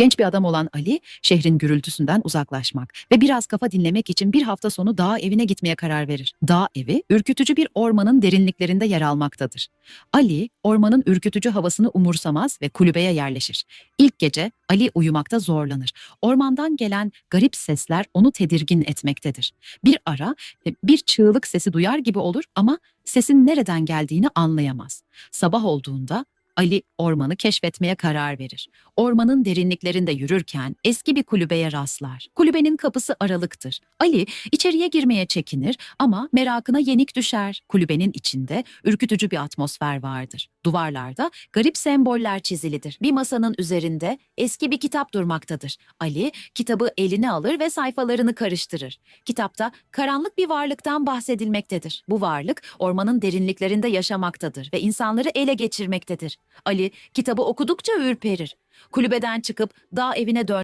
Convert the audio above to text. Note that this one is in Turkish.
Genç bir adam olan Ali, şehrin gürültüsünden uzaklaşmak ve biraz kafa dinlemek için bir hafta sonu dağ evine gitmeye karar verir. Dağ evi, ürkütücü bir ormanın derinliklerinde yer almaktadır. Ali, ormanın ürkütücü havasını umursamaz ve kulübeye yerleşir. İlk gece Ali uyumakta zorlanır. Ormandan gelen garip sesler onu tedirgin etmektedir. Bir ara e, bir çığlık sesi duyar gibi olur ama sesin nereden geldiğini anlayamaz. Sabah olduğunda Ali ormanı keşfetmeye karar verir. Ormanın derinliklerinde yürürken eski bir kulübeye rastlar. Kulübenin kapısı aralıktır. Ali içeriye girmeye çekinir ama merakına yenik düşer. Kulübenin içinde ürkütücü bir atmosfer vardır. Duvarlarda garip semboller çizilidir. Bir masanın üzerinde eski bir kitap durmaktadır. Ali kitabı eline alır ve sayfalarını karıştırır. Kitapta karanlık bir varlıktan bahsedilmektedir. Bu varlık ormanın derinliklerinde yaşamaktadır ve insanları ele geçirmektedir. Ali kitabı okudukça ürperir. Kulübeden çıkıp dağ evine dön